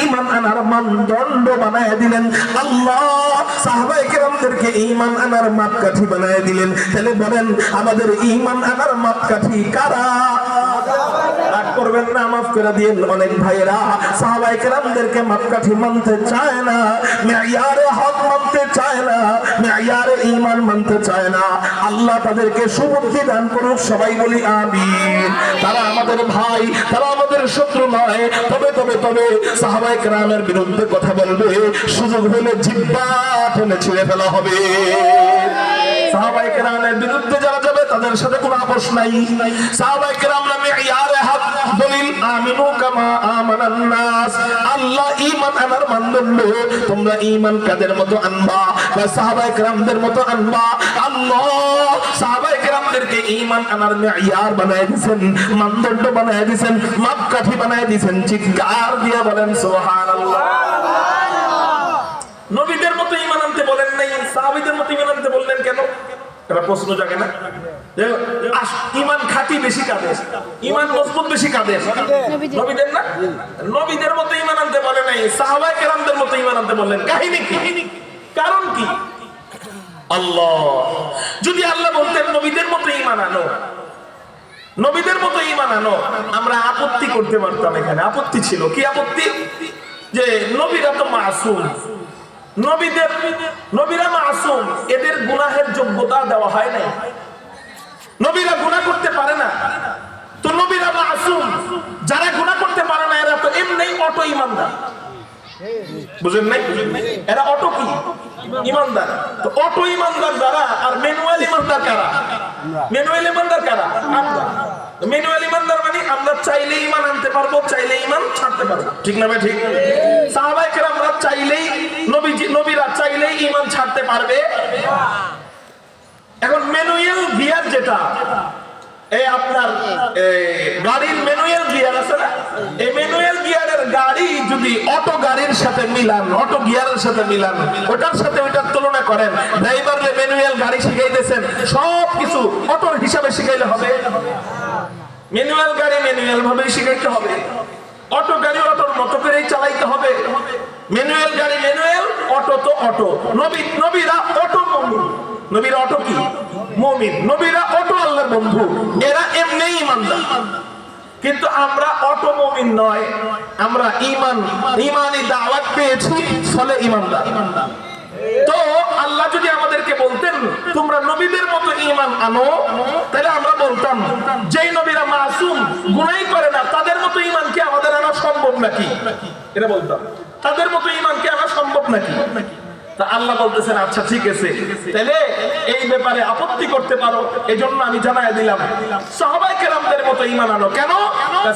ঈমান আনার মানদণ্ড বানায় দিলেন। আল্লাহ সাহাবায়ে কেরামদেরকে ইমান আনার মাপকাঠি বানায় দিলেন। তাহলে বলেন, আমাদের ইমান আনার মাপকাঠি কারা? করবেন না, মাফ করে দিয়েন অনেক ভাইয়েরা। সাহাবায়ে কেরামদেরকে মাপকাঠি মানতে চায় না, মেয়ারে হক মানতে চায় না, মেয়ারে ঈমান মানতে চায় না। আল্লাহ তাদেরকে সুবুদ্ধি দান করুক, সবাই বলি আমিন। তারা আমাদের ভাই, তারা আমাদের শত্রু নয়। তবে তবে তবে সাহাবাই কেরামের বিরুদ্ধে কথা বলবে। সুযোগ হলে জিব্বা টেনে ছিঁড়ে ফেলা হবে। সাহাবাই কেরামের বিরুদ্ধে যারা তাদের সাথে কোনো আপোষ নাই। সাহাবায়ে কেরাম নামে ইয়ারে হক দলিল আমিনু কামা আমানান নাস। আল্লাহ ঈমান আনার মানদণ্ড তোমরা ঈমান কাদের মতো আনবা বা সাহাবায়ে কেরামদের মতো আনবা? আল্লাহ সাহাবায়ে কেরামদেরকে ঈমান আনার মেয়ার বানায় দিয়েছেন মানদণ্ড বানায় দিয়েছেন মাপকাঠি বানায় দিয়েছেন চিৎকার দিয়ে বলেন সুবহানাল্লাহ। নবীদের মতো ঈমান আনতে বলেন নাই সাহাবীদের মতো ঈমান এটা প্রশ্ন জাগে না। আস- বেশি কাদের? ঈমান মজবুত বেশি কাদের? নবীদের। না? নবীদের মতো ঈমান আনতে বলে নাই সাহাবায়ে কেরামদের মতো ঈমান আনতে বললেন। কাহিনী কি? কারণ কি? আল্লাহ যদি আল্লাহ বলতেন নবীদের মতো ইমান আনো। নবীদের মতো ইমান আনো আমরা আপত্তি করতে পারতাম এখানে। আপত্তি ছিল। কি আপত্তি? যে নবীরা তো মাসুম। নবীদের, নবীরা মাসুম, এদের গুনাহের যোগ্যতা দেওয়া হয় নাই। নবীরা গুনাহ করতে পারে না। তো নবীরা মাসুম, যারা গুনাহ করতে পারে না, এরা তো এমনি অটো ইমানদার বুঝেন নাই? এরা অটো কি? ইমানদার। তো অটো ইমানদার যারা, আর ম্যানুয়াল ইমানদার কারা? ম্যানুয়াল ইমানদার কারা? আমরা। ম্যানুয়াল ইমানদার মানে আমরা চাইলে ইমান আনতে পারব চাইলে ইমান ছাড়তে পারব। ঠিক না ভাই, ঠিক? সাহাবাই আমরা চাইলেই নবীজি, নবীরা চাইলেই ইমান ছাড়তে পারবে। এখন ম্যানুয়াল গিয়ার যেটা এই আপনার গাড়ির ম্যানুয়াল গিয়ার আছে না? এই ম্যানুয়াল গিয়ারের গাড়ি যদি অটো গাড়ির সাথে মিলান অটো গিয়ারের সাথে মিলান, ওটার সাথে ওইটার তুলনা করেন ড্রাইভারলে ম্যানুয়াল গাড়ি শিখাইতেছেন সব কিছু অটোর হিসাবে শিখাইলে হবে। ম্যানুয়াল গাড়ি ম্যানুয়াল ভাবে শিখাইতে হবে। অটো গাড়ি অটোর মতো করেই চালাইতে হবে। ম্যানুয়াল গাড়ি ম্যানুয়াল অটো তো অটো নবী নবীরা অটো মমিন নবীরা অটো কি? মমিন। নবীরা অটো আল্লাহর বন্ধু। এরা এমনি ইমানদার। কিন্তু আমরা অটো মমিন নয়। আমরা ইমান, ইমানি দাওয়াত পেয়েছি ফলে ইমানদার। তো আল্লাহ যদি আমাদেরকে বলতেন, তোমরা নবীদের মতো ইমান আনো, তাহলে আমরা বলতাম, যেই নবীরা মাসুম, গুনাই করে না, তাদের মতো ইমান কি আমাদের আনা সম্ভব নাকি? এটা বলতাম, তাদের মতো ইমান কি আনা সম্ভব নাকি? তা আল্লাহ বলতেছেন আচ্ছা ঠিক আছে। তাহলে এই ব্যাপারে আপত্তি করতে পারো। এই জন্য আমি জানাই দিলাম সাহাবাই কেরামদের মতো ইমান আনো। কেন?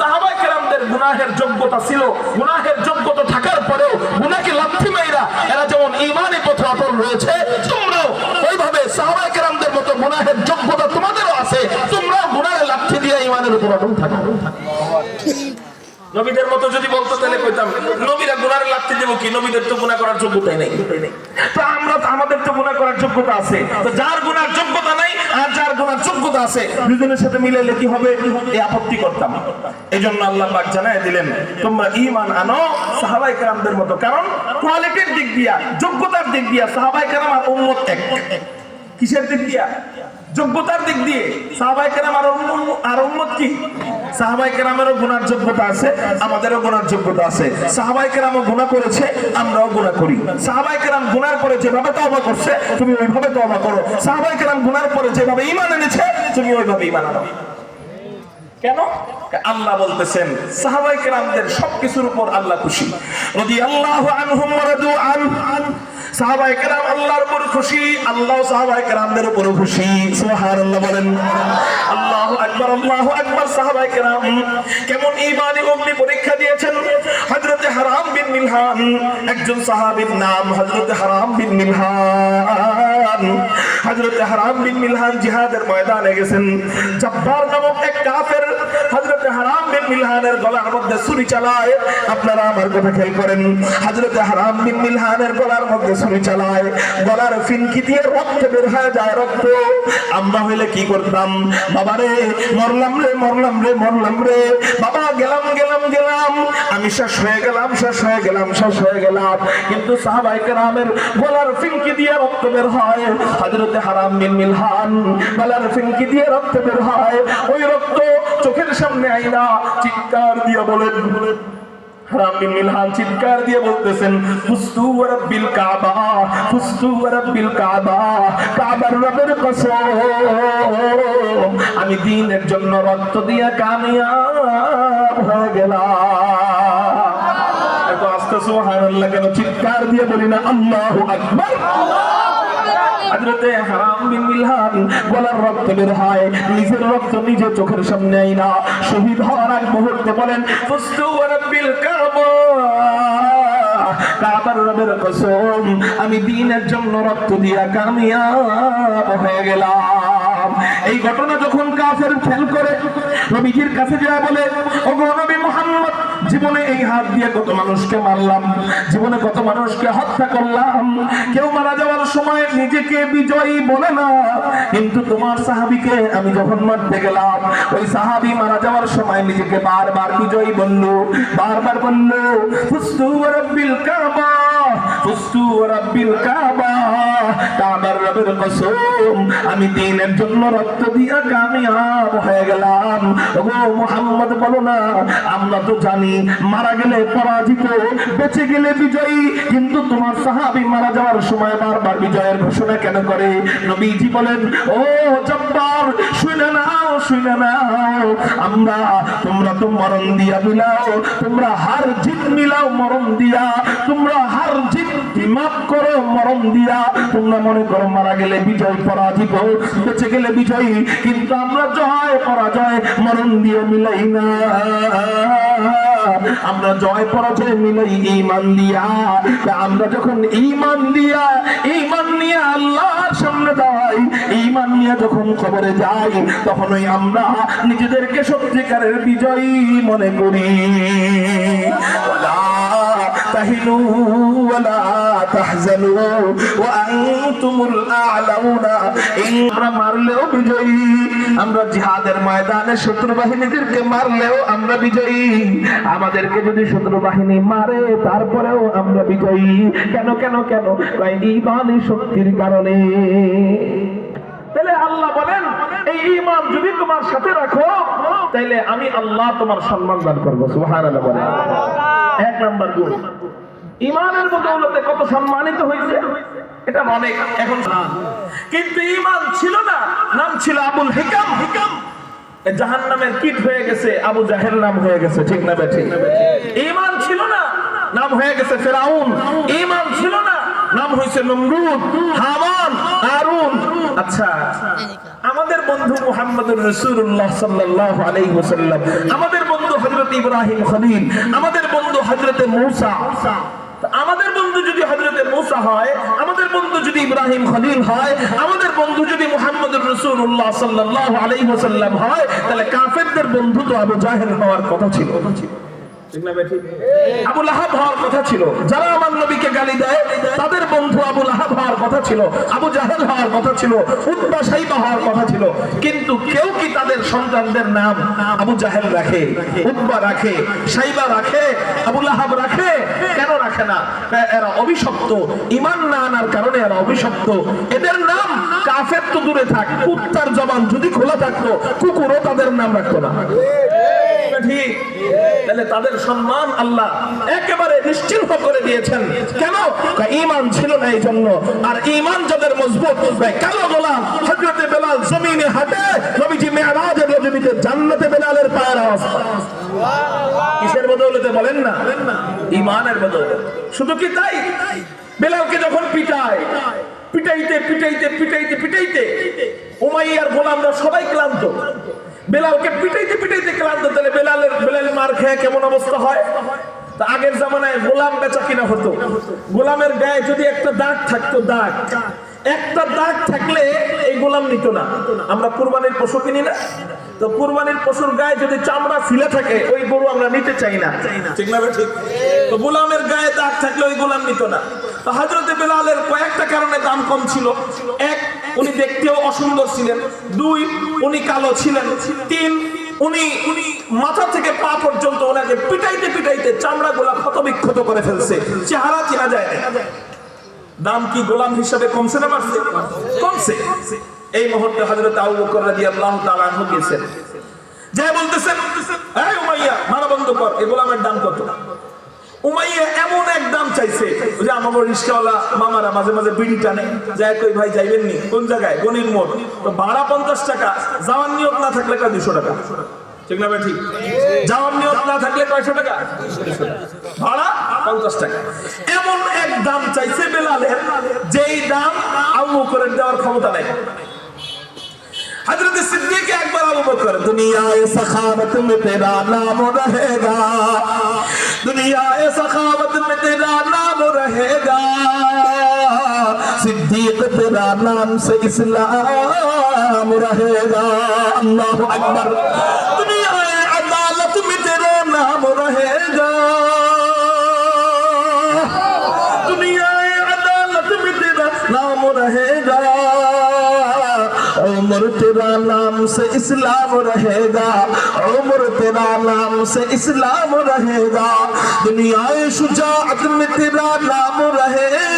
সাহাবাই কেরামদের গুনাহের যোগ্যতা ছিল। গুনাহের যোগ্যতা থাকার পরেও গুনাকে লাথি মাইরা এরা যেমন ইমানি পথে অটল রয়েছে, তোমরাও ওইভাবে সাহাবাই কেরামদের মতো গুনাহের যোগ্যতা তোমাদেরও আছে। তোমরাও গুনাহের লাথি দিয়ে ইমানের উপর অটল থাকো। নবীদের মতো যদি বলতো তাহলে কইতাম, নবীরা গুনার লাগতে দেবো কি? নবীদের তো গুনাহ করার যোগ্যতাই নেই। তো আমরা আমাদের তো গুনাহ করার যোগ্যতা আছে। তো যার গুনার যোগ্যতা নাই আর যার গুনার যোগ্যতা আছে, দুজনের সাথে মিলাইলে কি হবে? এই আপত্তি করতাম। এই জন্য আল্লাহ পাক জানায় দিলেন, তোমরা ঈমান আনো সাহাবাই কেরামদের মতো। কারণ কোয়ালিটির দিক দিয়া, যোগ্যতার দিক দিয়া সাহাবাই কেরাম আর উম্মত এক। কিসের দিক দিয়া? যোগ্যতার দিক দিয়ে সাহাবাই কেরাম আর আর উম্মত কি? সাহাবাই কেরামেরও গুনার যোগ্যতা আছে, আমাদেরও গুনার যোগ্যতা আছে। সাহাবাই কেরামও গুণা করেছে, আমরাও গুণা করি। সাহাবাই কেরাম গুনার পরে যেভাবে তবা করছে, তুমি ওইভাবে তবা করো। সাহাবাই কেরাম গুনার পরে যেভাবে ইমান এনেছে, তুমি ওইভাবে ইমান আনো। কেন? আল্লাহ বলতেছেন সাহাবাই কেরামদের সবকিছুর উপর আল্লাহ খুশি। রদি আল্লাহ আনহুম ওয়ারাদু আন। সাহাবাই কেরাম আল্লাহর উপর খুশি আল্লাহ সাহাবাই কেরামদের উপর খুশি। সুবহানাল্লাহ বলেন। আল্লাহু আকবার আল্লাহু আকবার সাহাবাই কেরাম কেমন ঈমানি অগ্নি পরীক্ষা দিয়েছেন। হজরতে হারাম মিলহান একজন সাহাবীর নাম হযরত হারাম বিন মিলহান হযরত হারাম বিন মিলহান জিহাদের ময়দানে গেছেন। জব্বার নামক এক কাফের মিলহানের গলার মধ্যে ছুরি চালায়। আপনারা আমার কথা খেয়াল করেন। হযরতে হারাম বিন মিলহানের গলার মধ্যে ছুরি চালায়। গলার ফিনকি দিয়ে রক্ত বের হয়ে যায় রক্ত। আমরা হইলে কি করতাম? বাবারে, মরলাম রে মরলাম রে মরলাম রে। বাবা, গেলাম গেলাম গেলাম। আমি শেষ হয়ে গেলাম, শেষ হয়ে গেলাম, শেষ হয়ে গেলাম। কিন্তু সাহাবাই কেরামের গলার ফিনকি দিয়ে রক্ত বের হয়। হযরতে হারাম বিন মিলহান গলার ফিনকি দিয়ে রক্ত বের হয়। ওই রক্ত চোখের সামনে আইনা চিৎকার দিয়ে বলেন। চিৎকার দিয়ে বলতেছেন রবের আমি দিনের জন্য রক্ত দিয়া কামিয়াব হয়ে গেলাম। এত আস্তে সুবহানাল্লাহ কেন চিৎকার দিয়ে বলি না, আল্লাহু আকবার। হযরতে হারাম বিন মিলহান গলার রক্ত বের হয়, নিজের রক্ত নিজে চোখের সামনে আইনা শহীদ হওয়ার আগ মুহূর্তে বলেন, ফুস্তু রাব্বিল কাবা। কাবার রবের কসম, আমি দিনের জন্য রক্ত দিয়া কামিয়াব হয়ে গেলাম। এই ঘটনা যখন কাফের খেল করে, নবীজির কাছে যায় বলে, ওগো নবী জীবনে এই হাত দিয়ে কত মানুষকে মারলাম, জীবনে কত মানুষকে হত্যা করলাম। কেউ মারা যাওয়ার সময় নিজেকে বিজয়ী বলে না, কিন্তু তোমার সাহাবিকে আমি যখন মারতে গেলাম, ওই সাহাবি মারা যাওয়ার সময় নিজেকে বারবার বিজয়ী বলল, বারবার বলল, ফুস্তু রাব্বিল কাবা, ফুস্তু রাব্বিল কাবা। আমি দিনের জন্য রক্ত দিয়া কামিয়াব হয়ে গেলাম। ওগো মুহাম্মদ, বলো না, আমরা তো জানি মারা গেলে পরাজিত, বেঁচে গেলে বিজয়ী, কিন্তু তোমার সাহাবী মারা যাওয়ার সময় বারবার বিজয়ের ঘোষণা কেন করে? নবীজি বলেন, ও জব্বার, শুনে নাও শুনে নাও, আমরা, তোমরা তো মরণ দিয়া বিলাও তোমরা হার জিত মিলাও মরণ দিয়া, তোমরা হার জিত, মাফ করো মরণ দিয়া তোমরা মনে করো, মারা গেলে বিজয়, পরাজিত বেঁচে গেলে বিজয়ী। কিন্তু আমরা জয়, পরাজয়, মরণ দিয়ে মিলাই না। আমরা জয়, পরাজয় মিলাই ইমান দিয়া। আমরা যখন ইমান দিয়া ইমান নিয়ে আল্লাহর সামনে দাঁড়াই ইমান নিয়ে যখন খবরে যাই, তখনই আমরা নিজেদেরকে সত্যিকারের বিজয়ী মনে করি। ওয়ালা তাহিনু ওয়ালা তাহজানু ওয়া আনতুমুল আমরা মারলেও বিজয়ী। আমরা জিহাদের ময়দানে শত্রু বাহিনীদেরকে মারলেও আমরা বিজয়ী। আমাদেরকে যদি শত্রু বাহিনী মারে, তারপরেও আমরা বিজয়ী। কেন কেন কেন? ইমানি শক্তির কারণে। তাহলে আল্লাহ বলেন, এই ইমান যদি তোমার সাথে রাখো তাইলে আমি আল্লাহ তোমার সম্মান দান করব। এক নাম্বার গুণ। ইমানের বদৌলতে কত সম্মানিত হয়েছে? এটা অনেক, এখন কিন্তু ইমান ছিল না, নাম ছিল আবুল হিকাম। হিকাম জাহান নামের কিট হয়ে গেছে, আবু জাহের নাম হয়ে গেছে, ঠিক না ঠিক ইমান ছিল না, নাম হয়ে গেছে ফেরাউন। ইমান ছিল না নাম হয়েছে নমরুদ, হামান আরুন আচ্ছা আমাদের বন্ধু মুহাম্মদুর রাসূলুল্লাহ সাল্লাল্লাহু আলাইহি ওয়াসাল্লাম, আমাদের বন্ধু হযরত ইব্রাহিম খলিল, আমাদের বন্ধু হযরত মূসা। আমাদের বন্ধু যদি হযরতে মূসা হয়, আমাদের বন্ধু যদি ইব্রাহিম খলিল হয়, আমাদের বন্ধু যদি মুহাম্মদুর রাসূলুল্লাহ সাল্লাল্লাহু আলাইহি ওয়াসাল্লাম হয়, তাহলে কাফেরদের বন্ধু তো আবু জাহেল হওয়ার কথা ছিল। ঠিক না বেঠিক? আবু লাহাব হওয়ার কথা ছিল। যারা আমার নবীকে গালি দেয় তাদের বন্ধু আবু লাহাব হওয়ার কথা ছিল। আবু জাহেল হওয়ার কথা ছিল। উদ্বা সাইবা হওয়ার কথা ছিল। কিন্তু কেউ কি তাদের সন্তানদের নাম আবু জাহেল রাখে উদ্বা রাখে সাইবা রাখে আবু লাহাব রাখে? কেন রাখে না? এরা অভিশপ্ত। ইমান না আনার কারণে এরা অভিশপ্ত। এদের নাম কাফের তো দূরে থাক কুত্তার জবান যদি খোলা থাকতো কুকুরও তাদের নাম রাখতো না। ঠিক। তাহলে তাদের সম্মান আল্লাহ একেবারে নিশ্চিহ্ন করে দিয়েছেন। কেন? ইমান ছিল না এই জন্য। আর ইমান যাদের মজবুত কালো গোলাম হযরতে বেলাল জমিনে হাঁটে নবীজি মেরাজের রজনীতে জান্নাতে বেলালের পায়ের আওয়াজ কিসের বদৌলতে বলেন না? ঈমানের বদৌলতে। শুধু কি তাই? বেলালকে যখন পিটায় পিটাইতে পিটাইতে পিটাইতে পিটাইতে উমাইয়ার গোলামরা সবাই ক্লান্ত। বেলালকে পিটাইতে পিটাইতে ক্লান্ত তাহলে বেলালের বেলাল মার খেয়ে কেমন অবস্থা হয়? তা আগের জামানায় গোলাম বেচা কিনা হতো। গোলামের গায়ে যদি একটা দাগ থাকতো, দাগ। একটা দাগ থাকলে এই গোলাম নিত না। আমরা কুরবানির পশু কিনি না। তো কুরবানির পশুর গায়ে যদি চামড়া ছিলে থাকে, ওই গরু আমরা নিতে চাই না। ঠিক না ঠিক। তো গোলামের গায়ে দাগ থাকলে ওই গোলাম নিত না। তো হাজরতে বেলালের কয়েকটা কারণে দাম কম ছিল। এক উনি দেখতেও অসুন্দর ছিলেন। দুই, উনি কালো ছিলেন। তিন, উনি উনি মাথা থেকে পা পর্যন্ত ওনাকে পিটাইতে পিটাইতে চামড়া গোলা ক্ষতবিক্ষত করে ফেলছে। চেহারা চেনা যায় দাম কি গোলাম হিসাবে কমছে না বাড়ছে? কমছে। এই মুহূর্তে হযরত আবু বকর রাদিয়াল্লাহু তাআলা আনহু গেছেন। যে বলতেছেন, এই উমাইয়া মারা বন্ধ কর, এই গোলামের দাম কত? উমাইয়া এমন এক দাম চাইছে যে আমার রিস্কাওয়ালা মামারা মাঝে মাঝে বিড়ি টানে। যায় কই ভাই, যাইবেন নি? কোন জায়গায়? গনির মোড়। তো ভাড়া পঞ্চাশ টাকা, যাওয়ার নিয়ত না থাকলে কা দুশো টাকা? ঠিক না ভাই, ঠিক? যাওয়ার নিয়ত না থাকলে কয়শো টাকা? ভাড়া পঞ্চাশ টাকা। এমন এক দাম চাইছে বেলালের, যেই দাম আবু করে দেওয়ার ক্ষমতা নাই। حضرت صدیق اکبر ابو بکر دنیا سخاوت میں تیرا نام رہے گا دنیا سخاوت میں تیرا نام رہے گا، صدیق تیرا نام سے اسلام رہے گا، اللہ اکبر تیرا نام سے اسلام رہے گا، عمر تیرا نام سے اسلام رہے گا۔ دنیا شجاعت میں تیرا نام رہے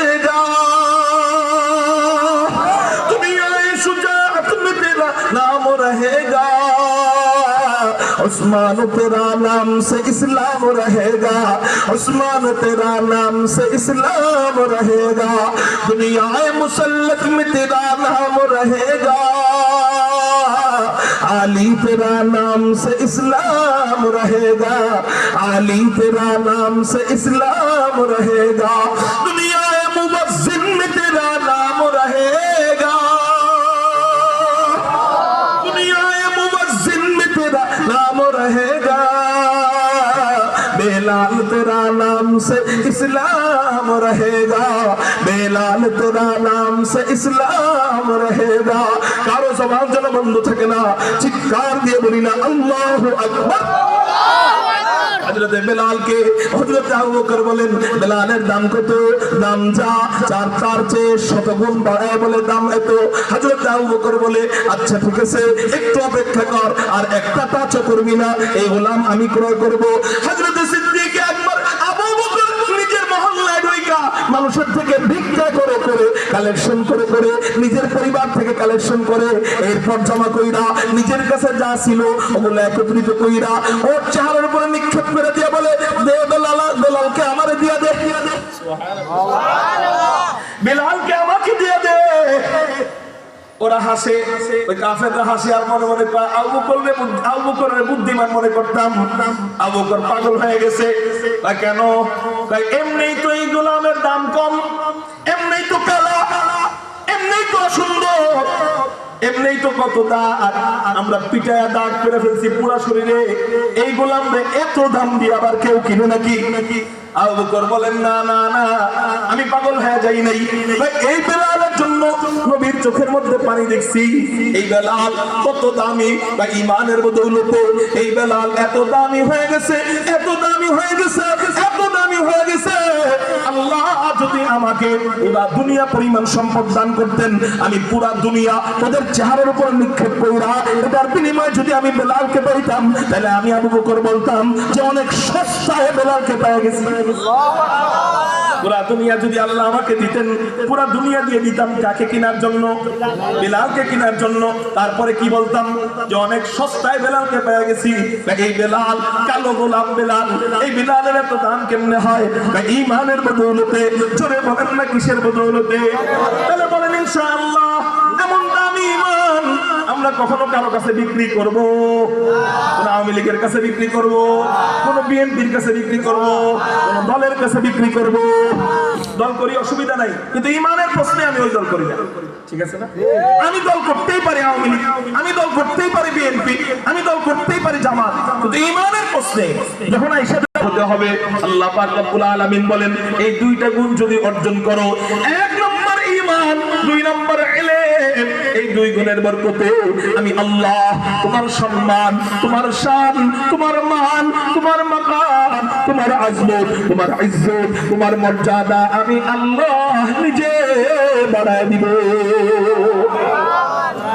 عثمان تیرا نام سے اسلام رہے گا۔ عثمان تیرا نام سے اسلام رہے گا۔ دنیا مسلط میں تیرا نام رہے گا۔ علی تیرا نام سے اسلام رہے گا۔ علی تیرا نام سے اسلام رہے گا۔ دنیا नाम से इस्लाम रहेगा बेलाल तेरा नाम से ইসলাম रहेगा কারো জবান যেন বন্ধ থাকে না চিৎকার দিয়ে বলি না আল্লাহু আকবার হযরত বেলালকে হযরত আবু বকর বলেন বেলালের দাম কত দাম যা চার চার চেয়ে শতগুণ বাড়ায় বলে দাম এত হযরত আবু বকর বলে আচ্ছা ঠিক আছে একটু অপেক্ষা কর আর একটা টাচও করবি না এই গোলাম আমি ক্রয় করব হযরত সিদ্দিক মানুষের থেকে ভিক্ষা করে করে কালেকশন করে করে নিজের পরিবার থেকে কালেকশন করে এরপর জমা কইরা নিজের কাছে যা ছিল ওগুলো একত্রিত কইরা ওর চেহারার উপরে নিক্ষেপ করে দিয়ে বলে, দে বেলাল বেলালকে আমারে দিয়া দে। বিলালকে দে ওরা হাসে, ওই কাফেররা হাসে, আর মনে মনে আবু করলে আবু করে বুদ্ধিমান মনে করতাম। আবু কর পাগল হয়ে গেছে। কয় কেন? কয় এমনিই তো এই গোলামের দাম কম, এমনিই তো কালা, এমনিই তো সুন্দর, এমনিই তো কত দাগ আমরা পিটায়া দাগ করে ফেলছি পুরা শরীরে। এই গোলাম এত দাম দিয়ে আবার কেউ কিনে নাকি নাকি? আমি পাগল হয়ে যাই নাই। এই বেলালের জন্য নবীর চোখের মধ্যে পানি দেখছি। এই বেলাল কত দামি, বা ইমানের এই বেলাল এত দামি হয়ে গেছে, এত দামি হয়ে গেছে আল্লাহ যদি আমাকে এবার দুনিয়া পরিমাণ সম্পদ দান করতেন, আমি পুরা দুনিয়া ওদের চেহারার উপর নিক্ষেপ কইরা, এটার যদি আমি বেলালকে পাইতাম, তাহলে আমি আবু বকর বলতাম যে, অনেক সস্তায় বেলালকে পেয়ে গেছি। পুরা দুনিয়া যদি আল্লাহ আমাকে দিতেন, পুরা দুনিয়া দিয়ে দিতাম কাকে কেনার জন্য? বেলালকে কেনার জন্য। তারপরে কি বলতাম? যে অনেক সস্তায় বেলালকে পেয়ে গেছি। এই বেলাল, কালো গোলাম বেলাল, এই বেলালের এত দাম কেমনে হয়? ইমানের বদৌলতে, জোরে বলেন না কিসের বদৌলতে? তাহলে বলেন ইনশাআল্লাহ। আমরা কখনো কারও কাছে বিক্রি করব? কোন আওয়ামী লীগের কাছে বিক্রি করব? কোন বিএনপির কাছে বিক্রি করব? কোন দলের কাছে বিক্রি করব? দল করি, অসুবিধা নাই। কিন্তু ইমানের প্রশ্নে আমি ওই দল করি না। ঠিক আছে না? আমি দল করতেই পারি আওয়ামী লীগ, আমি দল করতেই পারি বিএনপি, আমি দল করতেই পারি জামাত। কিন্তু ইমানের প্রশ্নে যখন আইসা হতে হবে, আল্লাহ পাক রব্বুল আলামিন বলেন, এই দুইটা গুণ যদি অর্জন করো, এক দুই নম্বর এলে এই দুই গুণের বরকতে আমি আল্লাহ, তোমার সম্মান, তোমার শান, তোমার মান, তোমার মাকাম, তোমার আজমত, তোমার ইজ্জত, তোমার মর্যাদা আমি আল্লাহ নিজে বাড়ায় দিব।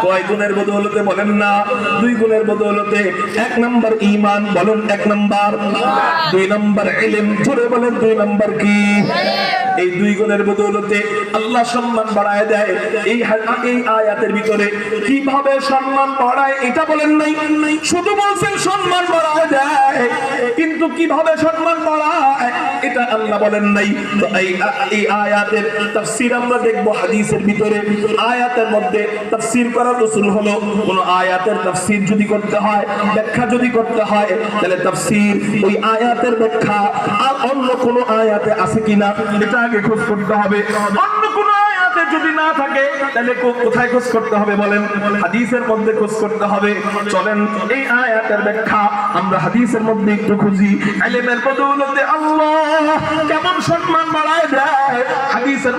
কয় গুণের বদৌলতে বলেন না? দুই গুণের বদৌলতে এক নম্বর ইমান বলেন এক দুই জোরে বলেন দুই কি? এই দুই গুণের বদৌলতে আল্লাহ সম্মান বাড়ায় দেয়। এই এই আয়াতের ভিতরে কীভাবে সম্মান বাড়ায় এটা বলেন নাই? শুধু বলছেন সম্মান বাড়ায় দেয়, কিন্তু কীভাবে সম্মান বাড়ায় এটা আল্লাহ বলেন নাই। এই এই আয়াতের তাফসীর আমরা দেখব হাদিসের ভিতরে। আয়াতের মধ্যে তাফসীর করার উসুল হলো, কোন আয়াতের তাফসীর যদি করতে হয়, ব্যাখ্যা যদি করতে হয়, তাহলে তাফসীর ওই আয়াতের ব্যাখ্যা। আর অন্য কোন আয়াতে আছে কিনা, এটা আগে খোঁজ করতে হবে। অন্য কোন আয়াতে যদি না থাকে, তাহলে কোথায় খোঁজ করতে হবে বলেন? হাদিসের মধ্যে খোঁজ করতে হবে। চলেন, এই আয়াতের ব্যাখ্যা আমরা হাদিসের মধ্যে একটু খুঁজি। ইলমের বদৌলতে আল্লাহ কেমন সম্মান বাড়ায় দেয়। হাদিসের